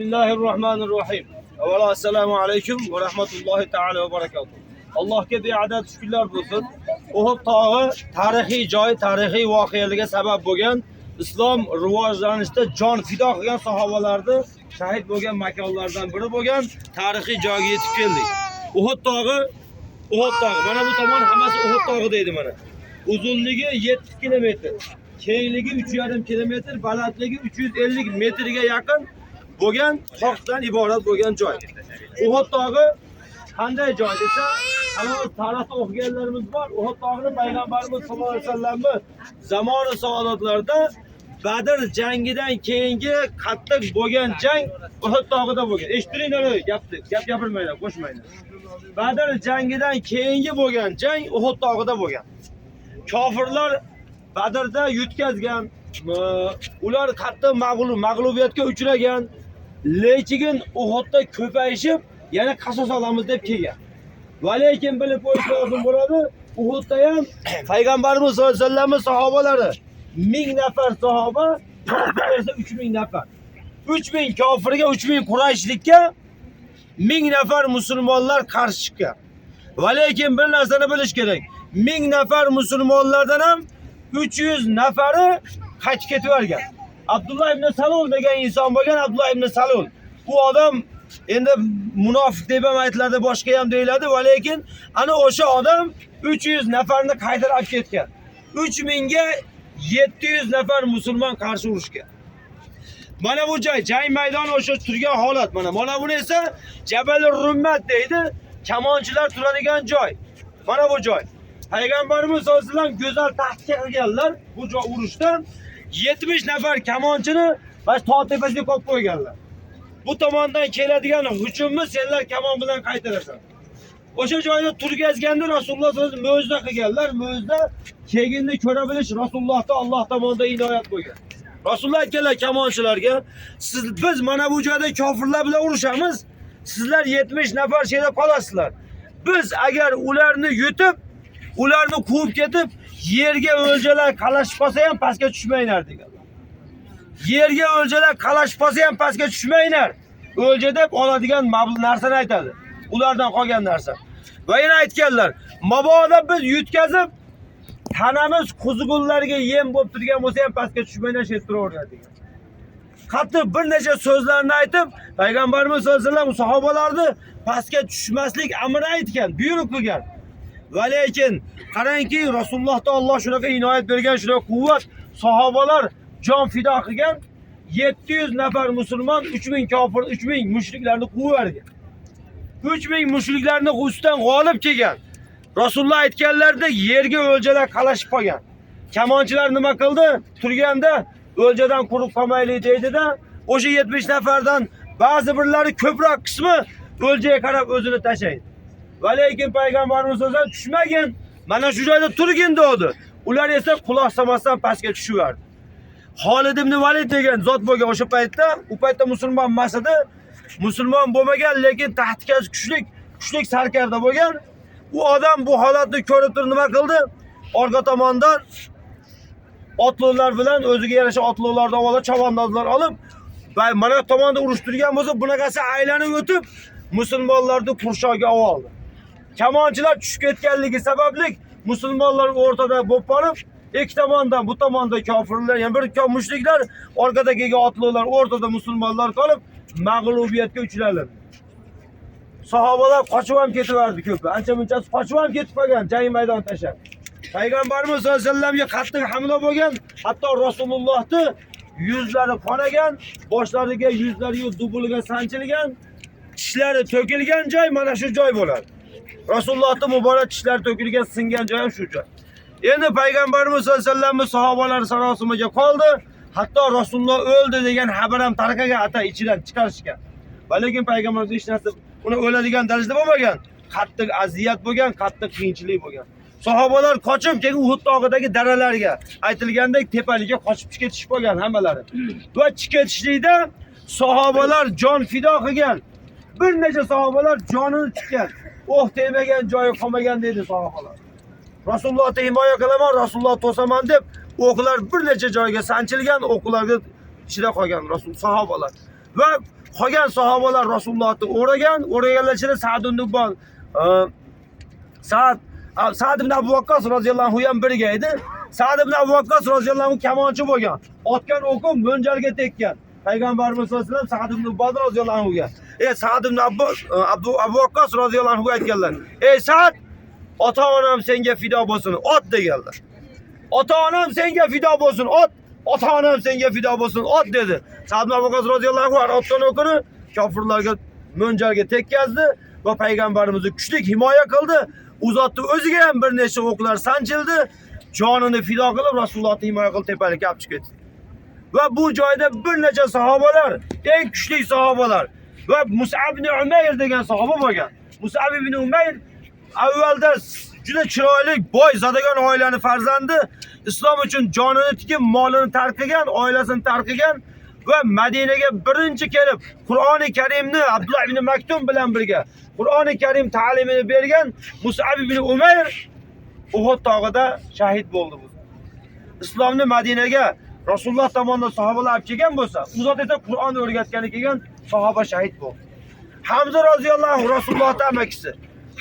Bismillahirrahmanirrahim. Evvela esselamu aleyküm ve rahmetullahi teala ve berekatuhu. Allohga beadad shukrlar bo'lsin. Uhud tog'i tarixiy joy, tarixiy voqealarga sabab bo'lgan, islom rivojlanishida jon fido qilgan sahobalarni shahid bo'lgan makonlardan biri bo'lgan tarixiy joyga yetib keldik. Uhud tog'i, Uhud tog'i. Mana bu tomon hammasi Uhud tog'i deydi mana. Uzunligi 7 kilometr, kengligi 3,5 kilometr, balandligi 350 metrga yaqin bo'lgan tog'dan iborat bo'lgan joy. Uhud tog'i qanday joy desa, ana tarixda o'qiganlarimiz bor. Uhud tog'ini payg'ambarimiz sollallohu alayhi vasallamni zamoni saodatlarida Badr jangidan keyingi qattiq bo'lgan jang Uhud tog'ida bo'lgan. Eshittiringlar, gapni, gap gapirmanglar, qo'shmanglar. Badr jangidan keyingi bo'lgan jang Uhud tog'ida bo'lgan. Kofirlar Badrda yutqazgan, e, ular qattiq mag'lub, mag'lubiyatga uchragan, lekin Uhudda ko'payishib, yana qasos olamiz deb kelgan. Va lekin bilib qo'yish lozim bo'ladi, Uhudda ham payg'ambarimiz sollallohu alayhi vasallam sahobalari 1000 nafar sahoba, kofir esa 3000 nafar. 3000 kofirga, 3000 Qurayshlikka 1000 nafar musulmonlar qarshi chiqqan. Va lekin bir narsani bilish kerak. 1000 nafar musulmonlardan ham 300 nafari qochib ketib yuborgan. Abdullah ibn Salul degan inson bo'lgan Abdullah ibn Salul. Bu odam endi munofiq deb ham aytiladi, boshqa ham deyiladi, va lekin ana o'sha odam 300 nafarni qaytarib ketgan. 3000 ga 700 nafar musulmon qarshi urushgan. Mana bu joy, jang maydoni o'sha turgan holat mana. Mana buni esa Jabal Rummat deydi, kamonchilar turadigan joy. Mana bu joy. Payg'ambarimiz sollallohu alayhi vasallam go'zal tahdid qilganlar bu joy urushda 70 nafar kamonchini bas tog' tepasiga qo'yib qo'yganlar. Bu tomondan keladigan hujumni senlar kamon bilan qaytarasan. O'sha joyda turgazganda Rasululloh vasallam mo'jiza qilganlar. Mo'jiza kelginni ko'ra bilish Rasulullohda Alloh tomonidan inoyat bo'lgan. Rasululloh aytganlar kamonchilarga, siz biz mana bu joyda kofirlar bilan urushamiz. Sizlar 70 nafar şeyda qolasizlar. Biz agar ularni yutib, ularni quvib ketib, yerga o'ljalar qalashib qolsa ham pastga tushmanglar deganlar. Yerga o'ljalar qalashib qolsa ham pastga tushmanglar. O'lja deb oladigan narsani aytadi. Ulardan qolgan narsa. Va yana aytganlar, mabodo biz yutkazib tanamiz quzg'unlarga yem bo'lib turgan bo'lsa ham pastga tushmanglar, shet turaveradi degan. Qattiq bir necha so'zlarni aytib, payg'ambarimiz sollallohu alayhi vasallam sahobalarni pastga tushmaslik amrini aytgan, buyruq qilgan. Va lekin qarangki, Rasulullohda Alloh shunaqa inoyat bergan, shunaqa quvvat, sahobalar jon fido qilgan 700 nafar musulmon 3000 kofir, 3000 mushriklarni quvib yuborgan. 3000 mushriklarni ustidan g'olib kelgan. Rasululloh aytganlaridek yerga o'ljalar qalashib qolgan. Kamonchilar nima qildi? Turganda o'ljadan quruq qolmaylik deydida, o'sha 70 nafardan ba'zi birlari ko'proq qismi o'ljaga qarab o'zini tashlaydi. Va lekin payg'ambarimiz so'zlar tushmagin. Mana shu joyda turgin dedi. Ular esa quloq solmasdan pastga tushiverdi. Xolid ibn Valid degan zot bo'lgan o'sha paytda, u paytda musulmon emas edi. Musulmon bo'lmagan, lekin tahdidkaz kuchlik, kuchlik sarkarda bo'lgan. Bu odam bu holatni ko'rib turib nima qildi? Orqa tomondan otlilar bilan o'ziga yarasha otlilardan avvalo chavandozlar olib, mana tomonda urush turgan bo'lsa, bunaqasi aylanib o'tib musulmonlarni qurshoga oldi. Kamonchilar tushib ketganligi sababli musulmonlar o'rtada bo'lib qolib, ikki tomondan bu tomonda kofirlar, yana bir orqada kelgan otlilar, o'rtada musulmonlar qolib, mag'lubiyatga uchradi. Sahobalar qochib ham ketaverdi ko'pi. Ancha munchasi qochib ham ketib qolgan, jang maydoni tashlab. Payg'ambarimiz sollallohu alayhi vasallamga qattiq hamla bo'lgan, hatto Rasulullohni yuzlari qonagan, boshlariga yuzlari dubuliga sanchilgan, tishlari to'kilgan joy mana shu joy bo'ladi. To'kilgan, singan joy ham shu joy. Endi payg'ambarimiz sollallohu alayhi vasallam sahobalari sarosimaga qoldi. Hatto Rasululloh o'ldi degan xabar ham tarqagan ata ichidan chiqarishgan. Va lekin payg'ambarimiz hech narsa uni o'ladigan darajada bo'lmagan. Qattiq aziyat bo'lgan, qattiq qiyinchilik bo'lgan. Sahobalar qochib keyin Uhud tog'idagi daralarga aytilgandek tepalikka qochib ketishib qolgan hammalari. Va chiqib ketishlikda sahobalar jon fido qilgan. Bir necha sahobalar jonini tikkan. Oh tegmagan joyi qolmagan dedi sahobalar. Rasulullohni himoya qilaman, Rasululloh to'saman deb o'qlar bir necha joyga sanchilgan, o'qlarga ichida qolgan Rasul sahobalar. Va qolgan sahobalar Rasulullohni o'ragan, o'raganlar ichida Sa'd Nubbon, e, Sa'd Sa'd ibn Abu Waqqas roziyallohu anhu ham birga edi. Sa'd ibn Abu Waqqas roziyallohu anhu kamonchi bo'lgan. Otgan o'qi mo'ljalga tekkan. Payg'ambarimiz sollallohu alayhi vasallam Sa'd ibn Nubbon roziyallohu anhuga. Ey Sa'd ibn Abu Abu Abu Waqqas roziyallohu anhuga aytganlar. Ey Sa'd, ota-onam senga fido bo'lsin, ot deganlar. Ota-onam senga fido bo'lsin, ot. Ota-onam senga fido bo'lsin, ot dedi. Sa'd ibn Abu Waqqas roziyallohu anhu har otgan o'qini kofirlarga mo'ljalga tekkazdi va payg'ambarimizni kuchli himoya qildi. U zotni o'ziga ham bir nechta o'qlar sanchildi. Jonini fido qilib Rasulullohni himoya tepalikka olib chiqib ketdi. Va bu joyda bir necha sahobalar, eng kuchli sahobalar va Mus'ab ibn Umayr degan sahoba bo'lgan. Mus'ab ibn Umayr avvalda juda chiroyli, boy, zodagon oilani farzandi, islom uchun jonini tikib, molini tark qilgan, oilasini tark qilgan va Madinaga birinchi kelib Qur'oni Karimni Abdullah ibn Maktum bilan birga Qur'oni Karim ta'limini bergan Mus'ab ibn Umayr Uhud tog'ida shahid bo'ldi. Islomni Madinaga Rasululloh tomonidan sahobalar olib kelgan bo'lsa, u zot esa Qur'onni o'rgatgani kelgan sahoba shahid bo'ldi. Hamza roziyallohu anhu Rasulullohning amakisi.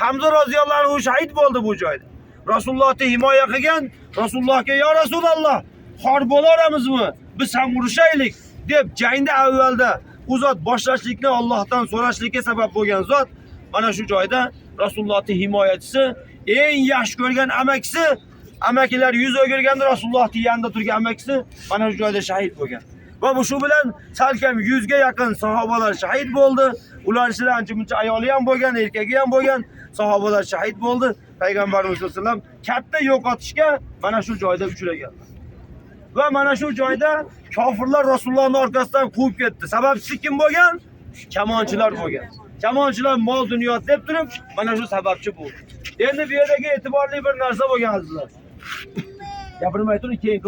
Hamza roziyallohu anhu shahid bo'ldi bu joyda. Rasulullohni himoya qilgan, Rasulullohga "Ya Rasululloh, xor bo'laramizmi? Biz ham urushaylik" deb jangda avvalda u zot boshlashlikni Allohdan so'rashlikka sabab bo'lgan zot mana shu joyda Rasulullohning himoyachisi, eng yaxshi ko'rgan amakisi, amakilar yuz o'girganda Rasulullohning yanida turgan amakisi mana shu joyda shahid bo'lgan. Va bu salkam 100 ga yaqin sahobalar shahid bo'ldi. Ular muncha ayoli ham bo'lgan, erkagi ham bo'lgan sahobalar shahid bo'ldi. Payg'ambarimiz sollallohu alayhi vasallam katta yo'qotishga mana shu joyda uchragan. Va mana shu joyda kofirlar Rasulullohning orqasidan quvib ketdi. Sababchisi kim bo'lgan? Kamonchilar bo'lgan. Kamonchilar mol dunyo deb turib, mana shu sababchi bo'ldi. Endi bu yerdagi e'tiborli bir narsa bo'lgan azizlar. Gapirmay turib keyin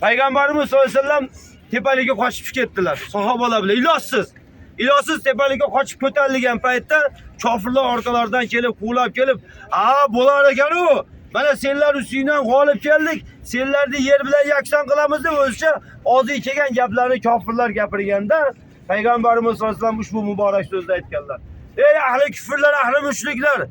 qilaveramiz. Payg'ambarimiz sollallohu alayhi vasallam tepalikka qochib ketdilar. Sahobalar bilan ilojsiz. Ilojsiz tepalikka qochib ko'tarilgan paytda kofirlar orqalaridan kelib, quvlab kelib, "A, bo'lar ekan u. Mana senlar ustidan g'olib keldik. Senlarni yer bilan yakson qilamiz" deb o'zicha og'ziga kelgan gaplarni kofirlar gapirganda Payg'ambarimiz sollallohu alayhi vasallam ushbu muborak so'zni aytganlar. Ey ahli kufrlar, ahli mushriklar,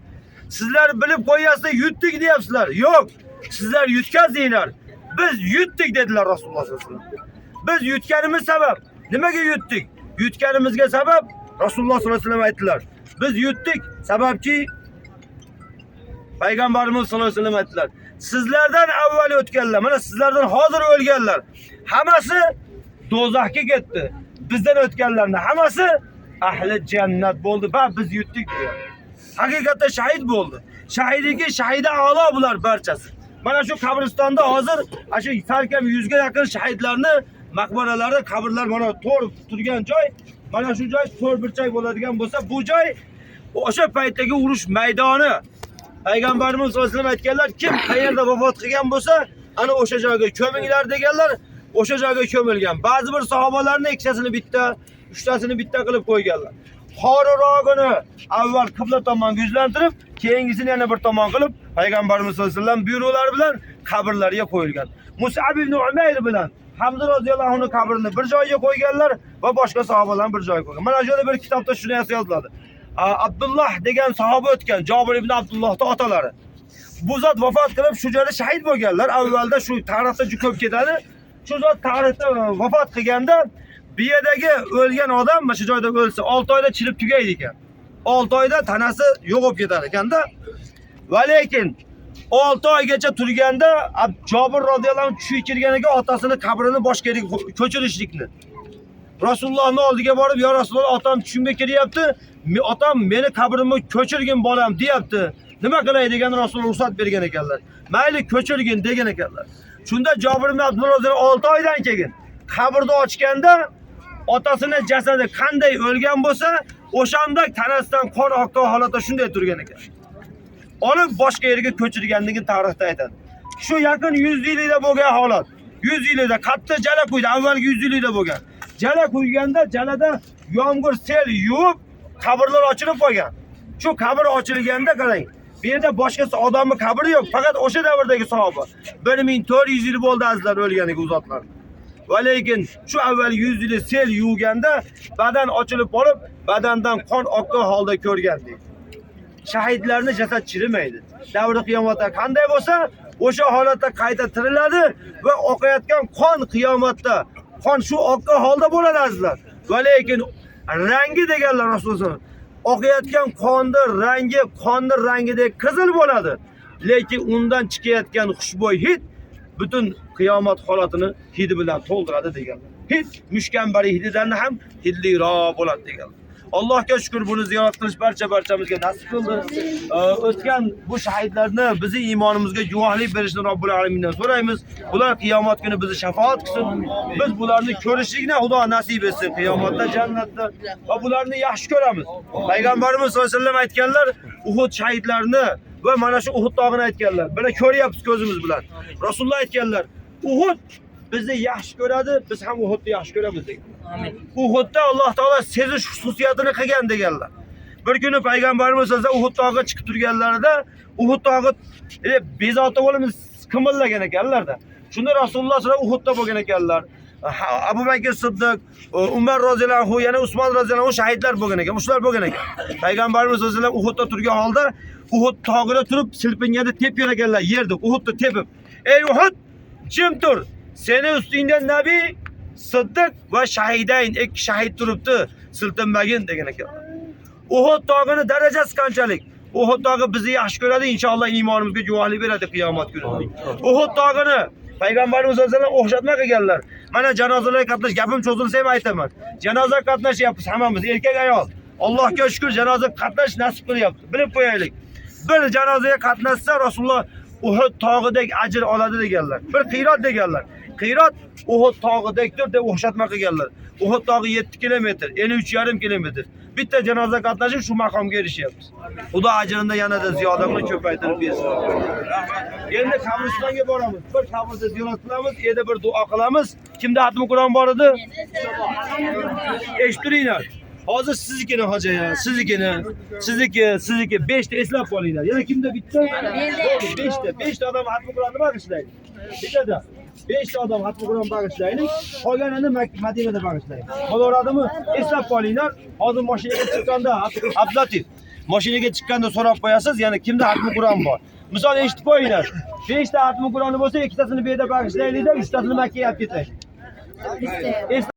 sizlar bilib qo'yasizlar, yutdik deyapsizlar. Yo'q, sizlar yutkazdinglar. Biz yutdik dedilar Rasululloh sollallohu alayhi vasallam. Biz yutganimiz sabab. Nimaga yutdik? Yutganimizga sabab Rasululloh sollallohu alayhi vasallam aytdilar. Biz yutdik sababki Payg'ambarimiz sollallohu alayhi vasallam aytdilar. Sizlardan avval o'tganlar, mana sizlardan hozir o'lganlar, hammasi do'zaxga ketdi. Bizdan o'tganlarning hammasi ahli jannat bo'ldi. Va biz yutdik degan. Haqiqatda shahid bo'ldi. Shahidiki shahida a'lo bular barchasi. Mana shu qabristonda hozir ana shu salkam 100 ga yaqin shahidlarni maqbaralari, qabrlar mana to'r turgan joy, mana shu joy to'r burchak bo'ladigan bo'lsa, bu joy o'sha paytdagi urush maydoni. Payg'ambarimiz sollallohu alayhi aytganlar, kim qayerda vafot qilgan bo'lsa, ana o'sha joyga ko'minglar deganlar, o'sha joyga ko'milgan. Ba'zi bir sahobalarning ikkisini bitta, uchtasini bitta qilib qo'yganlar. Xorirog'ini avval qibla tomon yuzlantirib, keyingisini yana bir tomon qilib, payg'ambarimiz sollallohu alayhi vasallam buyruqlari bilan qabrlarga qo'yilgan. Mus'ab ibn Umayr bilan Hamza roziyallohu anhu qabrini bir joyga qo'yganlar va boshqa sahobalarni bir joyga qo'ygan. Mana shu yerda bir kitobda shuni yoziladi. Abdulloh degan sahoba o'tgan, Jabir ibn Abdullohning otalari. Bu zot vafot qilib shu joyda shahid bo'lganlar. Avvalda shu tarixda juda ko'p ketadi. Shu zot tarixda vafot qilganda bu yerdagi o'lgan odam mana shu joyda o'lsa 6 oyda chirib tugaydi ekan. 6 oyda tanasi yo'q bo'lib ketar ekanda. Va lekin 6 oygacha turganda Jabir roziyallohu anhu tushib kirganiga otasini qabrini boshqa yerga ko'chirishlikni. Rasulullohning oldiga borib, "Ya Rasululloh, otam tushimga kiryapti. Otam meni qabrimni ko'chirgin bolam" deyapti. Nima qilay degan Rasululloh ruxsat bergan ekanlar. Mayli ko'chirgin degan ekanlar. Shunda Jabir ibn Abdulloh 6 oydan keyin qabrni ochganda otasini jasadi qanday o'lgan bo'lsa, o'shanda tanasidan qon oqqan holatda shunday turgan ekan. Olib boshqa yerga ko'chirganligini tarixda aytadi. Shu yaqin 100 yilda bo'lgan holat. 100 yilda qattiq jala quydi, avvalgi 100 yilda bo'lgan. Jala quyganda jalada yomg'ir sel yuvib qabrlar ochilib qolgan. Shu qabr ochilganda qarang, bu yerda boshqa odamning qabri yo'q, faqat o'sha davrdagi sahoba. 1400 yil bo'ldi azizlar o'lganiga u zotlar. Va lekin shu avval yuzini sel yuvganda badan ochilib qolib, badandan qon oqqan holda ko'rgan deydi. Shahidlarni jasad chirimaydi. Davri qiyomatda qanday bo'lsa, o'sha holatda qayta tiriladi va oqayotgan qon qiyomatda qon shu oqqan holda bo'ladi azizlar. Va lekin rangi deganlar Rasululloh oqayotgan qonni rangi qonni rangidek qizil bo'ladi. Lekin undan chiqayotgan xushbo'y hid butun qiyomat holatini hidi bilan to'ldiradi deganlar. Hid mushkambari hididan ham hidliroq bo'ladi deganlar. Allohga shukr buni ziyorat qilish barcha barchamizga nasib qildi. Ee, O'tgan bu shahidlarni bizi iymonimizga guvohlik berishni Robbil alamindan so'raymiz. Ular qiyomat kuni bizni shafaat qilsin. Biz bularni ko'rishlikni Xudo nasib etsin qiyomatda jannatda va bularni yaxshi ko'ramiz. Payg'ambarimiz sollallohu alayhi vasallam aytganlar Uhud shahidlarini va mana shu Uhud tog'ini aytganlar. Buni ko'ryapmiz ko'zimiz bilan. Rasululloh aytganlar, Uhud bizni yaxshi ko'radi, biz ham Uhudni yaxshi ko'ramiz degan. Uhudda Alloh taolo sezish xususiyatini qilgan deganlar. Bir kuni payg'ambarimiz sollallohu Uhud tog'iga chiqib turganlarida Uhud tog'i e, bezovta bo'lib qimirlagan ekanlarda. Shunda Rasululloh sollallohu Uhudda bo'lgan ekanlar. Abu Bakr Siddiq, Umar roziyallohu anhu, yana Usmon roziyallohu anhu shahidlar bo'lgan ekan. Shular bo'lgan ekan. Payg'ambarimiz vasallam Uhudda turgan holda Uhud tog'ida turib silpinganda tepgan ekanlar yerda Uhudda tepib. Ey Uhud, jim tur. Seni ustingda nabiy Siddiq va shahidayn ikki shahid turibdi, siltinmagin degan ekan. Uhud tog'ini darajasi qanchalik? Uhud tog'i bizni yaxshi ko'radi, inshaalloh iymonimizga guvohlik beradi qiyomat kuni. Uhud tog'ini Payg'ambarimiz sollallohu alayhi vasallam o'xshatma qilganlar. Mana janozalarga qatnash gapim cho'zilsa ham aytaman. Janoza qatnashyapmiz hammamiz, erkak ayol. Allohga shukr janoza qatnash nasib qilyapti. Bilib qo'yaylik. Bir janozaga qatnashsa Rasululloh Uhud tog'idek ajr oladi deganlar. Bir qiyrot deganlar. Qiyrot Uhud tog'idekdir deb o'xshatma qilganlar. Uhud tog'i 7 kilometr, 53,5 kilometr. Bitta janoza qatnashib shu maqomga erishyapmiz. Xudo ajrini yanada ziyoda qilib ko'paytirib bersin. Endi qabristonga boramiz. Bir qabrda ziyorat qilamiz, endi bir duo qilamiz. Kimda xatmi Qur'on bor edi? Eshittiringlar. Hozir siznikini hoja siznikini, sizniki, sizniki 5 ta eslab qolinglar. Yana kimda bitta? 5 ta, 5 ta odam xatmi Qur'onni bag'ishlaydi. Bittada. 5 ta odam xatmi Qur'on bag'ishlaylik, qolganini Mak- Madinada bag'ishlaylik. Bo'laveradimi? Eslab qolinglar. Hozir mashinaga chiqqanda Abdulatif mashinaga chiqqanda so'rab qo'yasiz, yana kimda xatmi Qur'on bor. Misol eshitib qo'yinglar. 5 ta xatmi Qur'oni bo'lsa, ikkitasini bu yerda bag'ishlaylikda, uchtasini Makkaga olib ketaylik.